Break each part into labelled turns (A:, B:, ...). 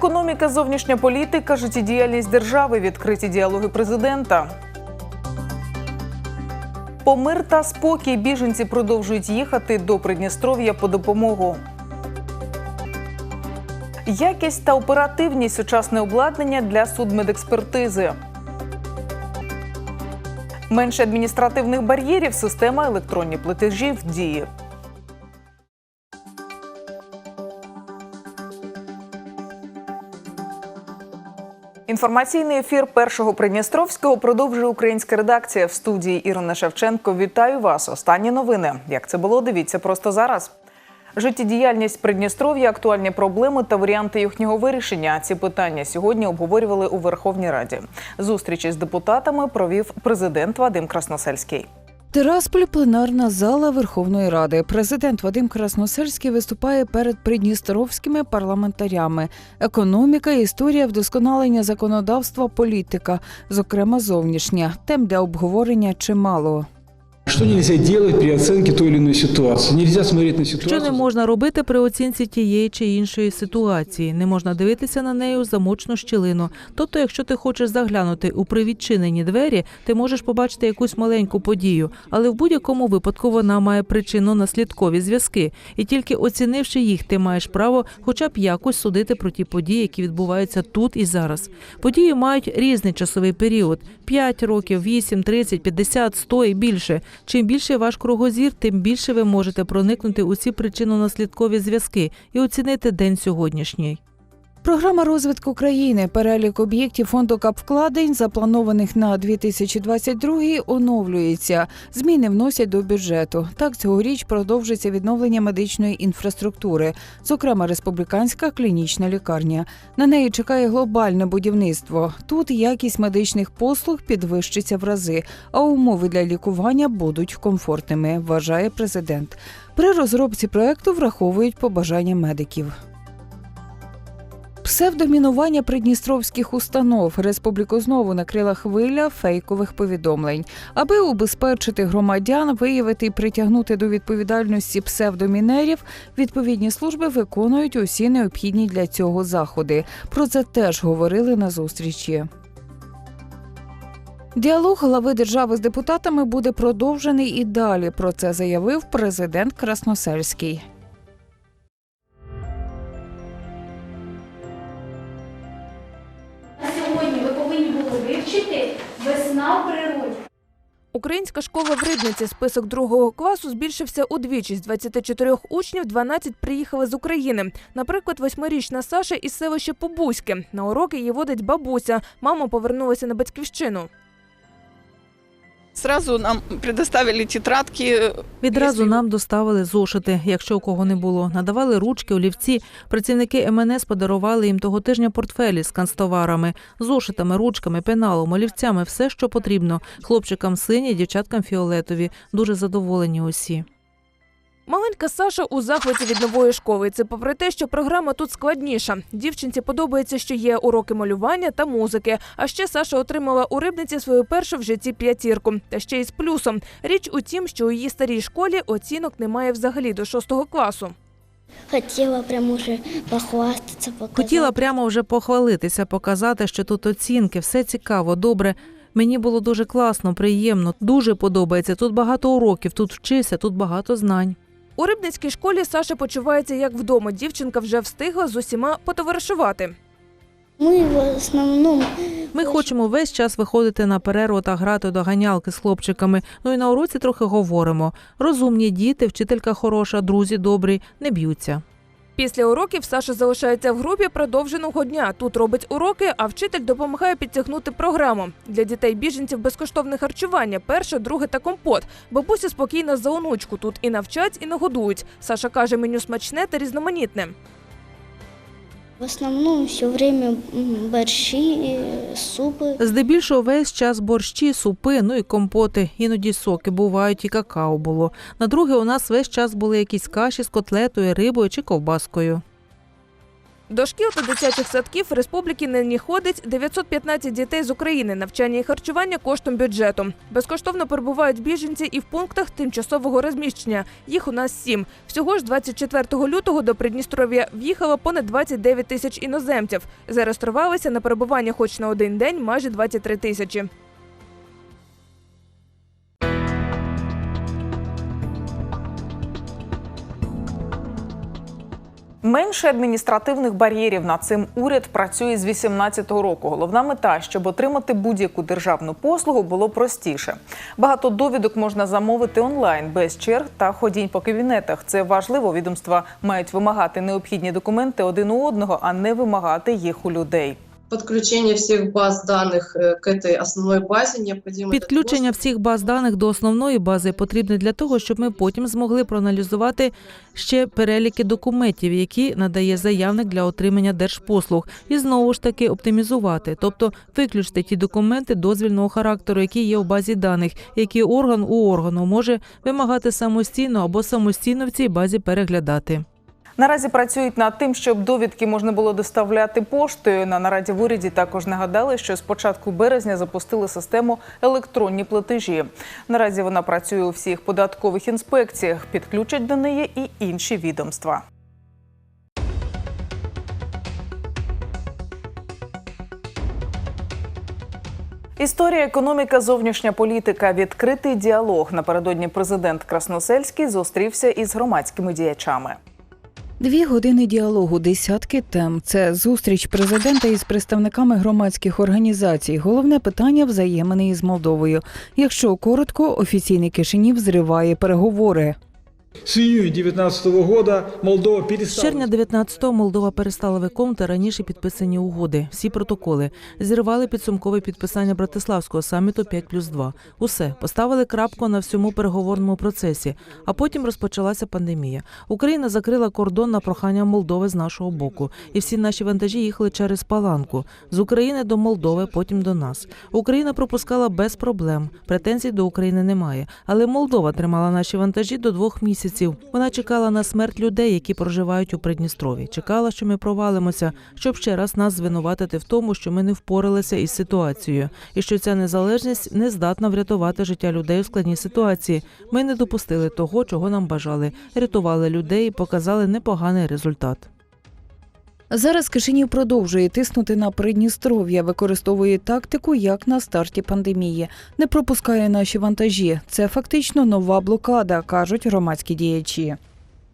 A: Економіка, зовнішня політика, життєдіяльність держави, відкриті діалоги президента. По мир та спокій біженці продовжують їхати до Придністров'я по допомогу. Якість та оперативність сучасне обладнання для судмедекспертизи. Менше адміністративних бар'єрів, система електронні платежі в дії. Інформаційний ефір першого Придністровського продовжує українська редакція в студії Ірина Шевченко. Вітаю вас. Останні новини. Як це було? Дивіться просто зараз. Життєдіяльність Придністров'я, актуальні проблеми та варіанти їхнього вирішення. Ці питання сьогодні обговорювали у Верховній Раді. Зустрічі з депутатами провів президент Вадим Красносельський.
B: Тирасполь пленарна зала Верховної Ради. Президент Вадим Красносельський виступає перед придністровськими парламентарями. Економіка, історія, вдосконалення законодавства, політика, зокрема зовнішня. Тем для обговорення чимало.
C: Что нельзя делать при оценке той или иной ситуации? Нельзя смотреть на ситуацию.
D: Що не можна робити при оцінці тієї чи іншої ситуації? Не можна дивитися на неї у замочну щілину. Тобто, якщо ти хочеш заглянути у привідчинені двері, ти можеш побачити якусь маленьку подію, але в будь-якому випадку вона має причинно-наслідкові зв'язки, і тільки оцінивши їх, ти маєш право, хоча б якось судити про ті події, які відбуваються тут і зараз. Події мають різний часовий період: 5 років, 8, 30, 50, 100 і більше. Чим більше ваш кругозір, тим більше ви можете проникнути у ці причинно-наслідкові зв'язки і оцінити день сьогоднішній.
B: Програма розвитку країни, перелік об'єктів фонду капвкладень, запланованих на 2022 оновлюється. Зміни вносять до бюджету. Так цьогоріч продовжиться відновлення медичної інфраструктури, зокрема республіканська клінічна лікарня. На неї чекає глобальне будівництво. Тут якість медичних послуг підвищиться в рази, а умови для лікування будуть комфортними, вважає президент. При розробці проекту враховують побажання медиків. Псевдомінування придністровських установ республіку знову накрила хвиля фейкових повідомлень. Аби убезпечити громадян, виявити і притягнути до відповідальності псевдомінерів, відповідні служби виконують усі необхідні для цього заходи. Про це теж говорили на зустрічі. Діалог глави держави з депутатами буде продовжений і далі. Про це заявив президент Красносельський.
E: Українська школа в Рибниці список другого класу збільшився удвічі. З 24 учнів 12 приїхали з України. Наприклад, восьмирічна Саша із селища Побузьке. На уроки її водить бабуся. Мама повернулася на батьківщину.
F: Сразу нам предоставили тетрадки.
D: Відразу нам доставили зошити, якщо у кого не було. Надавали ручки, олівці. Працівники МНС подарували їм того тижня портфелі з канцтоварами, зошитами, ручками, пеналом, олівцями, все, що потрібно. Хлопчикам сині, дівчаткам фіолетові. Дуже задоволені усі.
E: Маленька Саша у захваті від нової школи. Це попри те, що програма тут складніша. Дівчинці подобається, що є уроки малювання та музики. А ще Саша отримала у рибниці свою першу в житті п'ятірку. Та ще й з плюсом. Річ у тім, що у її старій школі оцінок немає взагалі до шостого класу.
G: Хотіла прямо уже похвастатися, показати.
D: Хотіла прямо вже похвалитися, показати, що тут оцінки, все цікаво, добре. Мені було дуже класно, приємно, дуже подобається. Тут багато уроків, тут вчися, тут багато знань.
E: У рибницькій школі Саша почувається як вдома. Дівчинка вже встигла з усіма потоваришувати.
G: Ми в основному
D: Ми хочемо весь час виходити на перерву та грати до ганялки з хлопчиками. Ну і на уроці трохи говоримо. Розумні діти, вчителька хороша, друзі добрі, не б'ються.
E: Після уроків Саша залишається в групі продовженого дня. Тут робить уроки, а вчитель допомагає підтягнути програму. Для дітей біженців безкоштовне харчування, перше, друге та компот. Бабуся спокійно за онучку тут і навчать, і нагодують. Саша каже, меню смачне та різноманітне.
G: В основному все время борщі, супи.
D: Здебільшого весь час борщі, супи, ну і компоти, іноді соки бувають, і какао було. На друге, у нас весь час були якісь каші з котлетою, рибою чи ковбаскою.
E: До шкіл та дитячих садків республіки нині ходить 915 дітей з України. Навчання і харчування коштом бюджету. Безкоштовно перебувають біженці і в пунктах тимчасового розміщення. Їх у нас сім. Всього ж 24 лютого до Придністров'я в'їхало понад 29 тисяч іноземців. Зареєструвалися на перебування хоч на один день майже 23 тисячі.
A: Менше адміністративних бар'єрів над цим уряд працює з 2018 року. Головна мета, щоб отримати будь-яку державну послугу, було простіше. Багато довідок можна замовити онлайн без черг та ходінь по кабінетах. Це важливо. Відомства мають вимагати необхідні документи один у одного, а не вимагати їх у людей.
H: подключение всех баз данных э, к этой основной базе необходимо. для того,
D: Підключення всіх баз даних до основної бази потрібне для того, щоб ми потім змогли проаналізувати ще переліки документів, які надає заявник для отримання держпослуг, і знову ж таки оптимізувати, тобто виключити ті документи дозвільного характеру, які є в базі даних, які орган у органу може вимагати самостійно або самостійно в цій базі переглядати.
A: Наразі працюють над тим, щоб довідки можна було доставляти поштою. На нараді в уряді також нагадали, що з початку березня запустили систему електронні платежі. Наразі вона працює у всіх податкових інспекціях. Підключать до неї і інші відомства. Історія, економіка, зовнішня політика, відкритий діалог. Напередодні президент Красносельський зустрівся із громадськими діячами.
B: Дві години діалогу, десятки тем. Це зустріч президента із представниками громадських організацій. Головне питання взаємини із Молдовою. Якщо коротко, офіційний Кишинів зриває переговори.
C: С июня 2019 года Молдова
D: З
C: перестала...
D: червня 19-го Молдова перестала виконувати раніше підписані угоди, всі протоколи, зірвали підсумкове підписання Братиславського саміту 5 плюс 2. Усе поставили крапку на всьому переговорному процесі. А потім розпочалася пандемія. Україна закрила кордон на прохання Молдови з нашого боку, і всі наші вантажі їхали через Паланку з України до Молдови, потім до нас. Україна пропускала без проблем. Претензій до України немає. Але Молдова тримала наші вантажі до двох місяців. Вона чекала на смерть людей, які проживають у Придністрові. Чекала, що ми провалимося, щоб ще раз нас звинуватити в тому, що ми не впоралися із ситуацією, і що ця незалежність не здатна врятувати життя людей у складній ситуації. Ми не допустили того, чого нам бажали, рятували людей і показали непоганий результат.
B: Зараз Кишинів продовжує тиснути на Придністров'я, використовує тактику, як на старті пандемії. Не пропускає наші вантажі. Це фактично нова блокада, кажуть громадські діячі.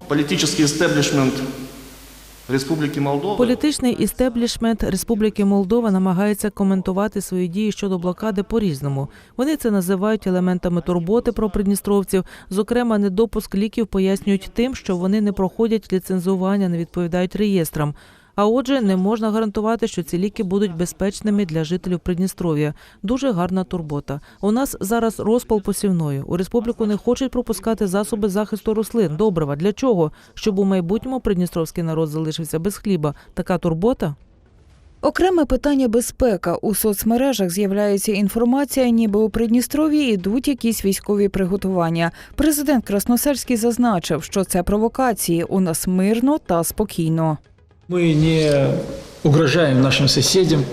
I: Политический истеблишмент Республики Молдова
D: Політичний істеблішмент Республіки Молдова намагається коментувати свої дії щодо блокади по-різному. Вони це називають елементами турботи про придністровців. Зокрема, недопуск ліків пояснюють тим, що вони не проходять ліцензування, не відповідають реєстрам. А отже, не можна гарантувати, що ці ліки будуть безпечними для жителів Придністров'я. Дуже гарна турбота. У нас зараз розпал посівної. У республіку не хочуть пропускати засоби захисту рослин. Добрива для чого? Щоб у майбутньому придністровський народ залишився без хліба. Така турбота.
B: Окреме питання безпека. У соцмережах з'являється інформація, ніби у Придністров'ї йдуть якісь військові приготування. Президент Красносельський зазначив, що це провокації. У нас мирно та спокійно.
C: Мы не угрожаємо нашим сусідам,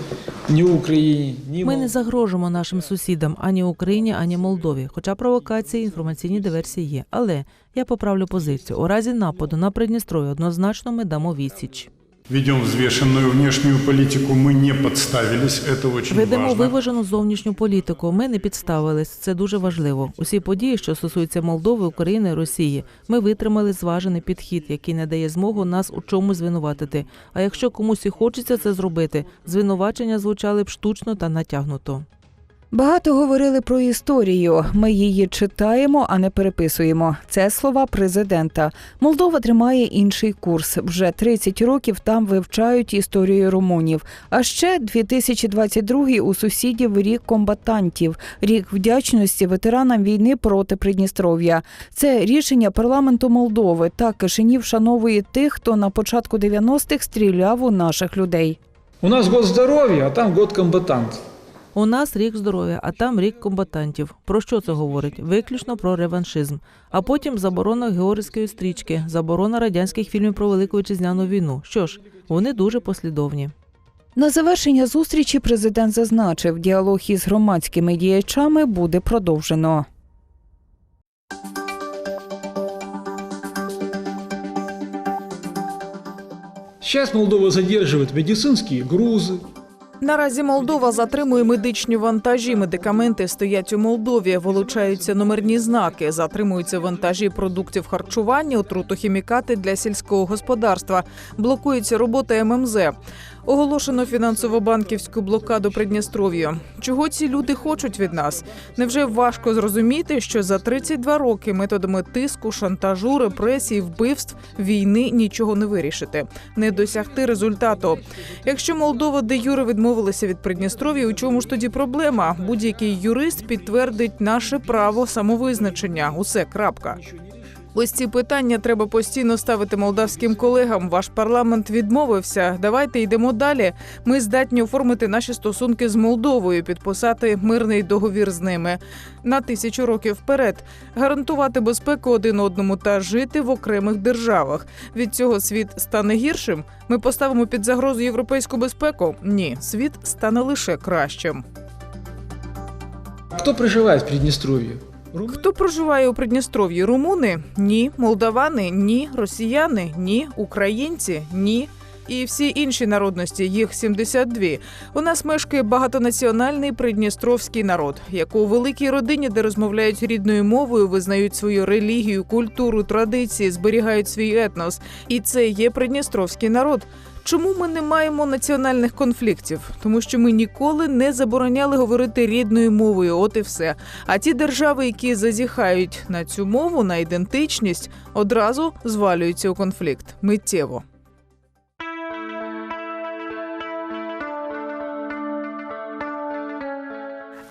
C: ні Україні, ні
D: Ми не загрожуємо нашим сусідам ані Україні, ані Молдові. Хоча провокації, інформаційні диверсії є. Але я поправлю позицію. У разі нападу на Придністрою однозначно ми дамо відсіч.
J: Ведем взвешенную внешнюю политику, мы не подставились, это очень
D: Ведемо
J: важно.
D: виважену зовнішню політику. Ми не підставились. Це дуже важливо. Усі події, що стосуються Молдови, України, Росії, ми витримали зважений підхід, який не дає змогу нас у чомусь звинуватити. А якщо комусь і хочеться це зробити, звинувачення звучали б штучно та натягнуто.
B: Багато говорили про історію. Ми її читаємо, а не переписуємо. Це слова президента. Молдова тримає інший курс. Вже 30 років там вивчають історію румунів. А ще 2022 у сусідів рік комбатантів, рік вдячності ветеранам війни проти Придністров'я. Це рішення парламенту Молдови. Так Кишинів вшановує тих, хто на початку 90-х стріляв у наших людей.
C: У нас год здоровья, а там год комбатант.
D: У нас рік здоров'я, а там рік комбатантів. Про що це говорить? Виключно про реваншизм. А потім заборона георгійської стрічки, заборона радянських фільмів про велику вітчизняну війну. Що ж, вони дуже послідовні.
B: На завершення зустрічі президент зазначив, діалог із громадськими діячами буде продовжено.
C: Сейчас Молдова задерживает медицинские грузы,
A: Наразі Молдова затримує медичні вантажі. Медикаменти стоять у Молдові, вилучаються номерні знаки, затримуються вантажі продуктів харчування, отрутохімікати для сільського господарства, блокується робота ММЗ. Оголошено фінансово-банківську блокаду Придністров'ю. Чого ці люди хочуть від нас? Невже важко зрозуміти, що за 32 роки методами тиску, шантажу, репресій, вбивств, війни нічого не вирішити, не досягти результату? Якщо Молдова де юре відмовилася від Придністров'я, у чому ж тоді проблема? Будь-який юрист підтвердить наше право самовизначення. Усе крапка. Ось ці питання треба постійно ставити молдавським колегам. Ваш парламент відмовився. Давайте йдемо далі. Ми здатні оформити наші стосунки з Молдовою, підписати мирний договір з ними на тисячу років вперед, гарантувати безпеку один одному та жити в окремих державах. Від цього світ стане гіршим. Ми поставимо під загрозу європейську безпеку. Ні, світ стане лише кращим.
C: Кто проживает в Приднестровье?
A: Хто проживає у Придністров'ї? Румуни? Ні. Молдавани? Ні. Росіяни? Ні. Українці? Ні. І всі інші народності, їх 72. У нас мешкає багатонаціональний придністровський народ, як у великій родині, де розмовляють рідною мовою, визнають свою релігію, культуру, традиції, зберігають свій етнос. І це є придністровський народ. Чому ми не маємо національних конфліктів? Тому що ми ніколи не забороняли говорити рідною мовою. От і все. А ті держави, які зазіхають на цю мову, на ідентичність, одразу звалюються у конфлікт миттєво.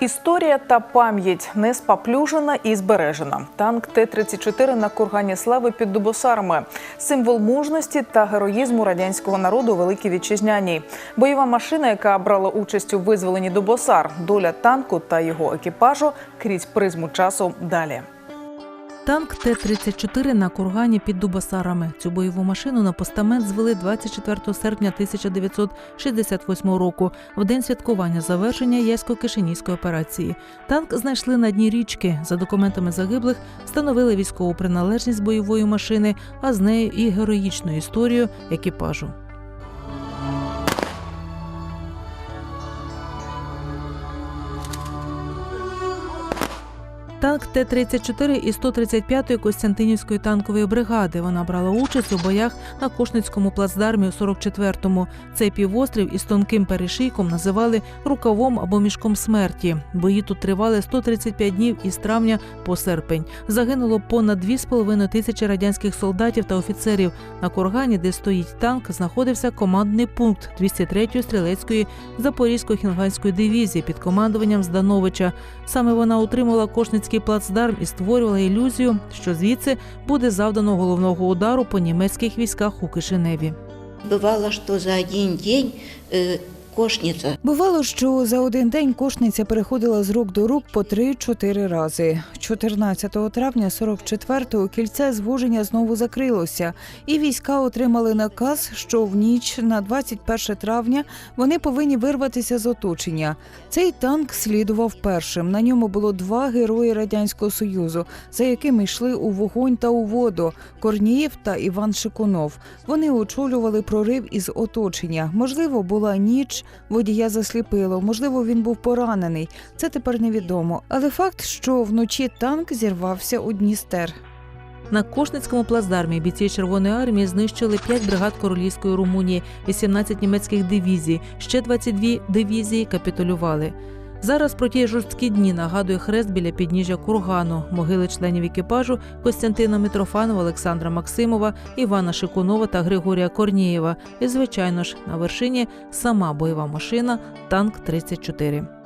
A: Історія та пам'ять не спаплюжена і збережена. Танк Т-34 на кургані слави під Дубосарами – символ мужності та героїзму радянського народу у Великій Вітчизняній. Бойова машина, яка брала участь у визволенні Дубосар. Доля танку та його екіпажу крізь призму часу далі.
D: Танк Т-34 на кургані під Дубасарами. Цю бойову машину на постамент звели 24 серпня 1968 року, в день святкування завершення Ясько-Кишинівської операції. Танк знайшли на дні річки. За документами загиблих встановили військову приналежність бойової машини, а з нею і героїчну історію екіпажу. Танк Т-34 із 135-ї Костянтинівської танкової бригади. Вона брала участь у боях на Кошницькому плацдармі у 44-му. Цей півострів із тонким перешийком називали рукавом або мішком смерті. Бої тут тривали 135 днів із травня по серпень. Загинуло понад 2,5 тисячі радянських солдатів та офіцерів. На кургані, де стоїть танк, знаходився командний пункт 203-ї стрілецької Запорізької хінганської дивізії під командуванням Здановича. Саме вона утримувала Кошницький плацдарм і створювала ілюзію, що звідси буде завдано головного удару по німецьких військах у Кишиневі.
K: Бувало, що за один день кошница
B: Бувало, що за один день кошниця переходила з рук до рук по 3-4 рази. 14 травня 44-го кільце звуження знову закрилося, і війська отримали наказ, що в ніч на 21 травня вони повинні вирватися з оточення. Цей танк слідував першим. На ньому було два герої радянського союзу, за якими йшли у вогонь та у воду Корнієв та Іван Шикунов. Вони очолювали прорив із оточення. Можливо, була ніч, водія засліпило, можливо, він був поранений. Це тепер невідомо. Але факт, що вночі танк зірвався у Дністер.
D: На Кошницькому плацдармі бійці Червоної армії знищили 5 бригад королівської Румунії, 18 німецьких дивізій, ще 22 дивізії капітулювали. Зараз про ті жорсткі дні нагадує хрест біля підніжжя кургану, могили членів екіпажу Костянтина Митрофанова, Олександра Максимова, Івана Шикунова та Григорія Корнієва. І, звичайно ж, на вершині сама бойова машина танк 34.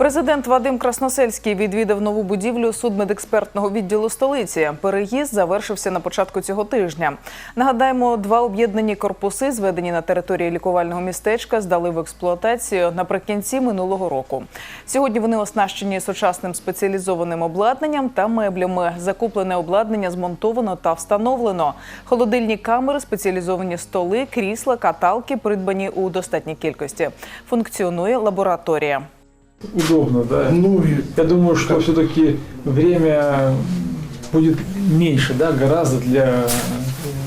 A: Президент Вадим Красносельський відвідав нову будівлю судмедекспертного відділу столиці. Переїзд завершився на початку цього тижня. Нагадаємо, два об'єднані корпуси, зведені на території лікувального містечка, здали в експлуатацію наприкінці минулого року. Сьогодні вони оснащені сучасним спеціалізованим обладнанням та меблями. Закуплене обладнання змонтовано та встановлено. Холодильні камери, спеціалізовані столи, крісла, каталки придбані у достатній кількості. Функціонує лабораторія
C: Удобно, да. Ну, я думаю, что все-таки время будет меньше, да, гораздо для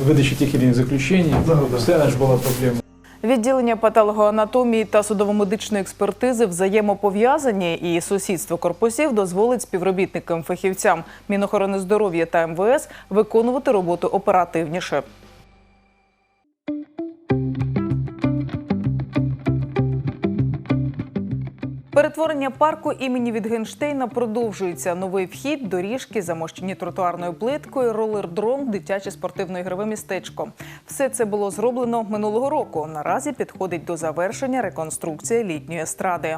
C: выдачи тех или иных заключений. Постоянно же была проблема.
A: Відділення патологоанатомії та судово-медичної експертизи взаємопов'язані, і сусідство корпусів дозволить співробітникам фахівцям Мінохорони здоров'я та МВС виконувати роботу оперативніше. Перетворення парку імені Вітгенштейна продовжується. Новий вхід, доріжки, замощені тротуарною плиткою, ролердром, дитяче спортивно-ігрове містечко. Все це було зроблено минулого року. Наразі підходить до завершення реконструкція літньої естради.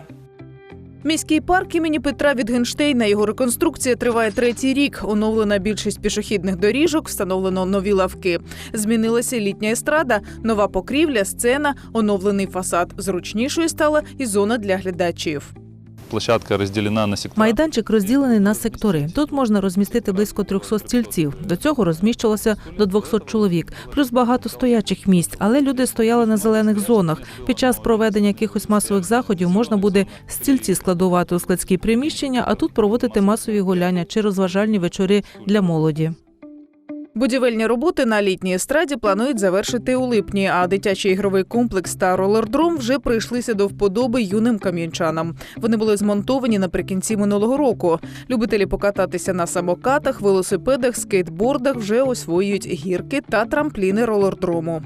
A: Міський парк імені Петра Відгенштейна. Його реконструкція триває третій рік. Оновлена більшість пішохідних доріжок, встановлено нові лавки. Змінилася літня естрада, нова покрівля, сцена, оновлений фасад. Зручнішою стала і зона для глядачів.
L: Площадка розділена на сектора.
D: Майданчик розділений на сектори. Тут можна розмістити близько 300 стільців. До цього розміщувалося до 200 чоловік, плюс багато стоячих місць. Але люди стояли на зелених зонах. Під час проведення якихось масових заходів можна буде стільці складувати у складські приміщення, а тут проводити масові гуляння чи розважальні вечори для молоді.
A: Будівельні роботи на літній естраді планують завершити у липні, а дитячий ігровий комплекс та ролердром вже прийшлися до вподоби юним кам'янчанам. Вони були змонтовані наприкінці минулого року. Любителі покататися на самокатах, велосипедах, скейтбордах вже освоюють гірки та трампліни ролердрому.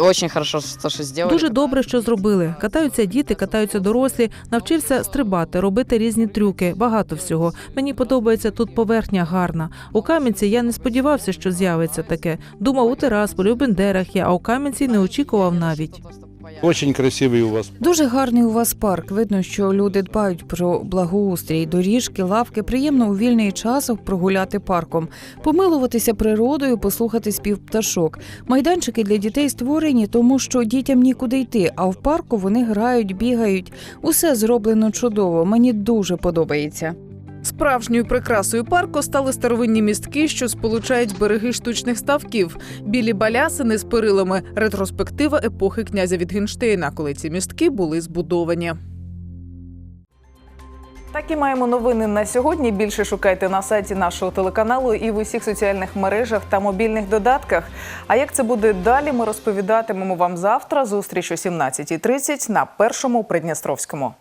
M: Очень хорошо, що сделали.
D: Дуже добре, що зробили. Катаються діти, катаються дорослі. Навчився стрибати, робити різні трюки. Багато всього. Мені подобається тут поверхня гарна. У Кам'янці я не сподівався, що з'явиться таке. Думав у Терасполі, у Бендерах я, а у Кам'янці не очікував навіть.
L: Очень красивий у вас.
B: Дуже гарний у вас парк. Видно, що люди дбають про благоустрій, доріжки, лавки. Приємно у вільний час прогуляти парком, помилуватися природою, послухати спів пташок. Майданчики для дітей створені, тому що дітям нікуди йти. А в парку вони грають, бігають. Усе зроблено чудово. Мені дуже подобається.
A: Справжньою прикрасою парку стали старовинні містки, що сполучають береги штучних ставків, білі балясини з перилами, ретроспектива епохи князя Вітгенштейна, коли ці містки були збудовані. Так і маємо новини на сьогодні. Більше шукайте на сайті нашого телеканалу і в усіх соціальних мережах та мобільних додатках. А як це буде далі, ми розповідатимемо вам завтра. Зустріч о 17.30 на першому Придністровському.